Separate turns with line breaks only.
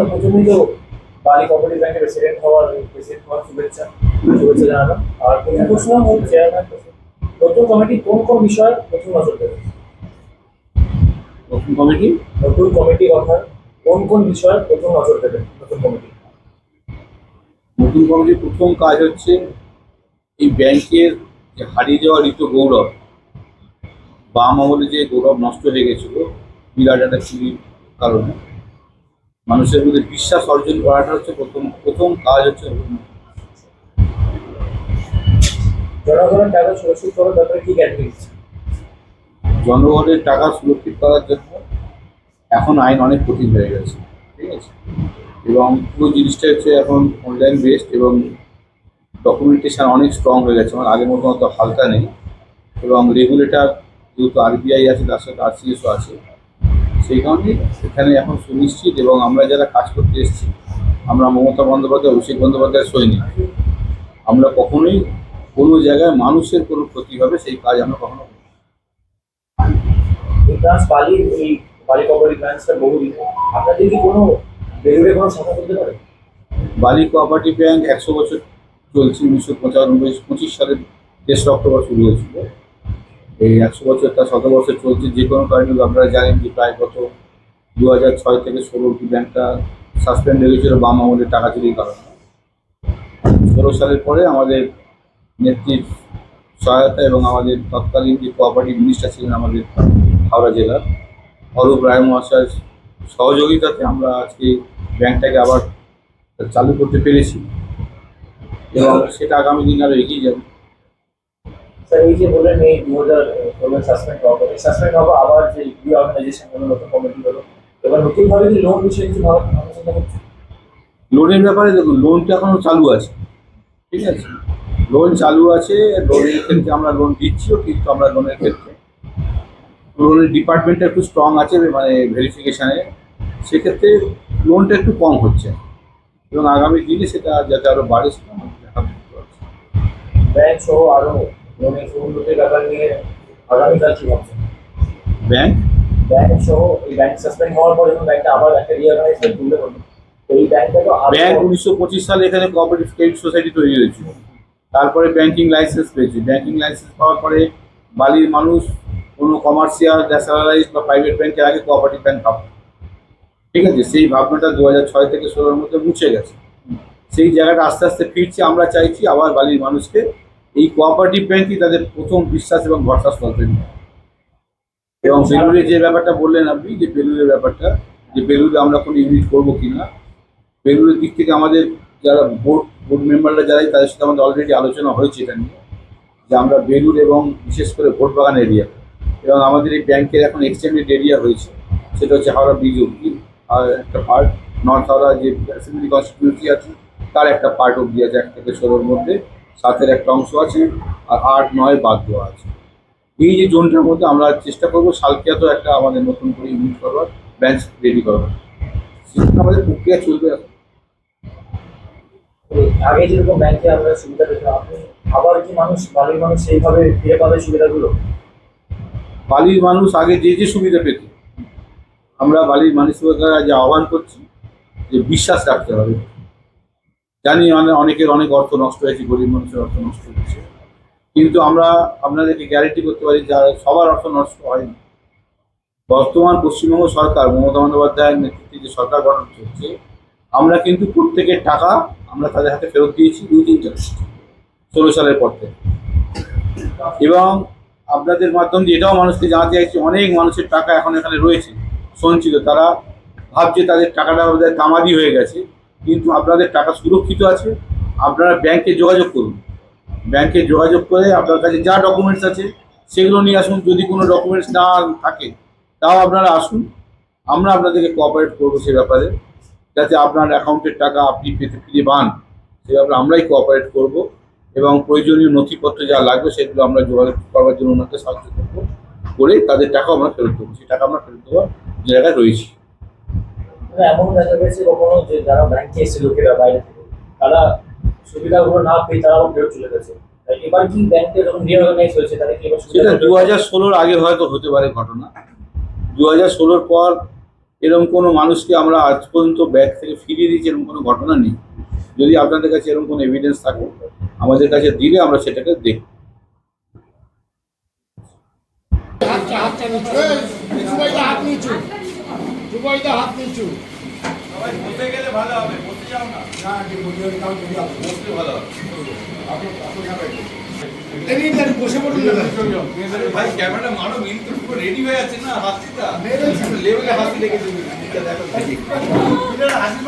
দাদা প্রথমেই তো বালি কোঅপারেটিভ ব্যাংকের প্রেসিডেন্ট হওয়ার প্রেসিডেন্ট হওয়ার শুভেচ্ছা শুভেচ্ছা জানালাম। আর প্রথম প্রশ্ন? হল চেয়ারম্যান নতুন কমিটি কোন কোন বিষয়ে প্রথম নজর দেবে
নতুন কমিটি
নতুন কমিটি অর্থাৎ কোন কোন বিষয়ে প্রথম নজর দেবে নতুন কমিটি
নতুন কমিটির প্রথম কাজ হচ্ছে এই ব্যাংকের যে হারিয়ে যাওয়া ঋতু গৌরব বাম আমলে যে গৌরব নষ্ট হয়ে গেছিল বিরাট একটা চুরির কারণে মানুষের মধ্যে বিশ্বাস অর্জন করাটা হচ্ছে প্রথম প্রথম কাজ হচ্ছে
জনগণের টাকা সুরক্ষিত করার ব্যাপারে কি গ্যারান্টি
জনগণের টাকা সুরক্ষিত করার জন্য এখন আইন অনেক কঠিন হয়ে গেছে ঠিক আছে? এবং পুরো জিনিসটা হচ্ছে এখন অনলাইন বেসড এবং ডকুমেন্টেশন অনেক স্ট্রং হয়ে গেছে। আমার আগের মতো অত হালকা নেই। এবং রেগুলেটর যেহেতু আরবিআই আছে তার সাথে আরসিএসও আছে। সেই কারণে এখানে এখন সুনিশ্চিত এবং আমরা যারা কাজ করতে এসেছি আমরা মমতা বন্দ্যোপাধ্যায় অভিষেক বন্দ্যোপাধ্যায় সৈনিক আমরা কখনোই কোনো জায়গায় মানুষের কোনো ক্ষতি হবে সেই কাজ আমরা কখনো
বালি কোঅপারেটিভ
ব্যাংক একশো বছর চলছে উনিশশো পঁচানব্বই পঁচিশ সালের তেসরা অক্টোবর শুরু হয়েছিল। এই একশো বছর তার শত বছর চলছে, যে কোনো কারণে আপনারা জানেন যে প্রায় গত দু হাজার ছয় থেকে ষোলো অব্দি ব্যাংকটা সাসপেন্ড হয়ে গেছিল, বাম আমলের টাকা চুরির কারণে। ষোলো সালের পরে আমাদের নেত্রীর সহায়তা এবং আমাদের তৎকালীন যে কোঅপারেটিভ মিনিস্টার ছিলেন আমাদের হাওড়া জেলার, অরূপ রায় মহাশয়ের সহযোগিতাতে আমরা আজকে ব্যাংকটাকে আবার চালু করতে পেরেছি। এবং সেটা আগামী দিন আরও এগিয়ে যাবে।
স্যার এই যে বললেন এই দু হাজার ষোলো সাসপেন্ড হওয়া এই সাসপেন্ড হওয়া আবার যে রিঅর্গানাইজেশন হলো নতুন কমিটি হলো এবার নতুনভাবে কি লোন বিষয়ে কিছু ভাবা আলোচনা হচ্ছে
লোনের ব্যাপারে দেখুন লোনটা এখনও চালু আছে। ঠিক আছে? লোন চালু আছে লোনের ক্ষেত্রে আমরা লোন দিচ্ছিও কিন্তু আমরা লোনের ক্ষেত্রে লোনের ডিপার্টমেন্টটা একটু স্ট্রং আছে মানে ভেরিফিকেশানে সেক্ষেত্রে লোনটা একটু কম হচ্ছে। এবং আগামী দিনে সেটা যাতে আরও বাড়ে সেটা
ব্যাংক সহ আরও লোনের উন্নতির ব্যাপার নিয়ে আগামীকাল কি ভাবছেন?
ব্যাংক?
ব্যাংক সহ এই ব্যাংক সাসপেন্ড হওয়ার পর যখন ব্যাংকটা আবার একটা রিঅর্গানাইজেশন তুলে হলো এই ব্যাংকটা তো আরও
ব্যাংক উনিশশো পঁচিশ সালে এখানে কোঅপারেটিভ ক্রেডিট সোসাইটি তৈরি হয়েছিল। তারপরে ব্যাংকিং লাইসেন্স পেয়েছে। ব্যাংকিং লাইসেন্স পাওয়ার পরে বালির মানুষ কোনো কমার্শিয়াল ন্যাশনালাইজ বা প্রাইভেট ব্যাংকের আগে কোঅপারেটিভ ব্যাংক ভাবত। ঠিক আছে? সেই ভাবনাটা দু হাজার ছয় থেকে ষোলোর মধ্যে মুছে গেছে। সেই জায়গাটা আস্তে আস্তে ফিরছে। আমরা চাইছি আবার বালির মানুষকে এই কোঅপারেটিভ ব্যাংকই তাদের প্রথম বিশ্বাস এবং ভরসা স্থলতে এবং বেলুরে যে ব্যাপারটা বললেন আপনি, যে বেলুরের ব্যাপারটা, যে বেলুরে আমরা কোনো ইউনিট করব কিনা বেলুড়ের দিক থেকে আমাদের যারা বোর্ড বোর্ড মেম্বাররা যারাই, তাদের সাথে আমাদের অলরেডি আলোচনা হয়েছে এটা নিয়ে, যে আমরা বেলুর এবং বিশেষ করে ভোট বাগান এরিয়া এবং আমাদের এই ব্যাংকের এখন এক্সটেন্ডেড এরিয়া হয়েছে, সেটা হচ্ছে হাওড়া ব্রিজ অব্দি আর একটা পার্ট নর্থ হাওড়া যে অ্যাসেম্বলি কনস্টিটিউন্সি আছে, তার একটা পার্ট অব্দি আছে, এক থেকে ষোলোর মধ্যে। সাতের একটা অংশ আছে আর আট নয় বাদ দেওয়া আছে। এই যে জোনটার মধ্যে আমরা চেষ্টা করব সালকিয়াতেও একটা আমাদের নতুন করে ইউনিট করবার ব্যাঞ্চ রেডি করবার। সেটা আমাদের প্রক্রিয়া চলবে এখন।
আগে যেরকম ব্যাংকে আমরা সুবিধা পেতাম আবার কি মানুষ বাড়ির মানুষ সেইভাবে ফিরে পাবে সুবিধাগুলো?
বালির মানুষ আগে যে যে সুবিধা পেত। আমরা বালির মানুষের যে আহ্বান করছি যে বিশ্বাস রাখতে হবে। জানি মানে অনেকের অনেক অর্থ নষ্ট হয়েছে, গরিব মানুষের অর্থ নষ্ট হয়েছে। কিন্তু আমরা আপনাদেরকে গ্যারেন্টি করতে পারি যা সবার অর্থ নষ্ট হয়নি। বর্তমান পশ্চিমবঙ্গ সরকার, মমতা বন্দ্যোপাধ্যায়ের নেতৃত্বে যে সরকার গঠন চলছে আমরা কিন্তু প্রত্যেকের টাকা আমরা তাদের হাতে ফেরত দিয়েছি দুই তিনটা ষোলো সালের পর থেকে। এবং আপনাদের মাধ্যম দিয়ে এটাও মানুষকে জানাতে চাইছি, অনেক মানুষের টাকা এখন এখানে রয়েছে, সঞ্চিত। তারা ভাবছে তাদের টাকাটা বোধহয় তামাদি হয়ে গেছে। কিন্তু আপনাদের টাকা সুরক্ষিত আছে, আপনারা ব্যাংকে যোগাযোগ করুন। ব্যাংকে যোগাযোগ করে আপনার কাছে যা ডকুমেন্টস আছে, সেগুলো নিয়ে আসুন। যদি কোনো ডকুমেন্টস না থাকে, তাও আপনারা আসুন। আমরা আপনাদেরকে কোঅপারেট করব সে ব্যাপারে, যাতে আপনার অ্যাকাউন্টের টাকা আপনি পেতে ফিরে পান। সে ব্যাপারে আমরাই কোঅপারেট করব এবং প্রয়োজনীয় নথিপত্র যা লাগবে, সেগুলো আমরা যোগাযোগ করবার জন্য ওনাকে সাহায্য করব। করে তাদের টাকাও আমরা ফেরত দেবো। সেই টাকা আমরা ফেরত দেওয়ার জায়গায় রয়েছি।
এমন দেখা গেছে কখনো যে যারা ব্যাংকে এসে লোকেরা বাইরে থেকে তারা সুবিধাগুলো না পেয়ে তারা আবার ফেরত চলে গেছে। তাই এবার কি ব্যাংকে যখন রিঅর্গানাইজ হয়েছে তাদের কি এবার
সেটা দু হাজার ষোলোর আগে হয়তো হতে পারে ঘটনা। দু হাজার ষোলোর পর এরকম কোনো মানুষকে আমরা আজ পর্যন্ত ব্যাগ থেকে ফিরিয়ে দিয়েছি এরকম কোনো ঘটনা নেই। যদি আপনাদের কাছে এরকম কোনো এভিডেন্স থাকে আমাদের কাছে দিলে আমরা সেটাকে দেখব
হাতটা হাতটা উভয় হাত নিচু। গেলে ভালো হবে বসে যাও না? বসে গেলে তাও যদি
ভাই ক্যামেরাটা মারো কিন্তু রেডি হয়ে আছে না হাসিটা? লেভেলে হাসি লেগে তুমি হাসি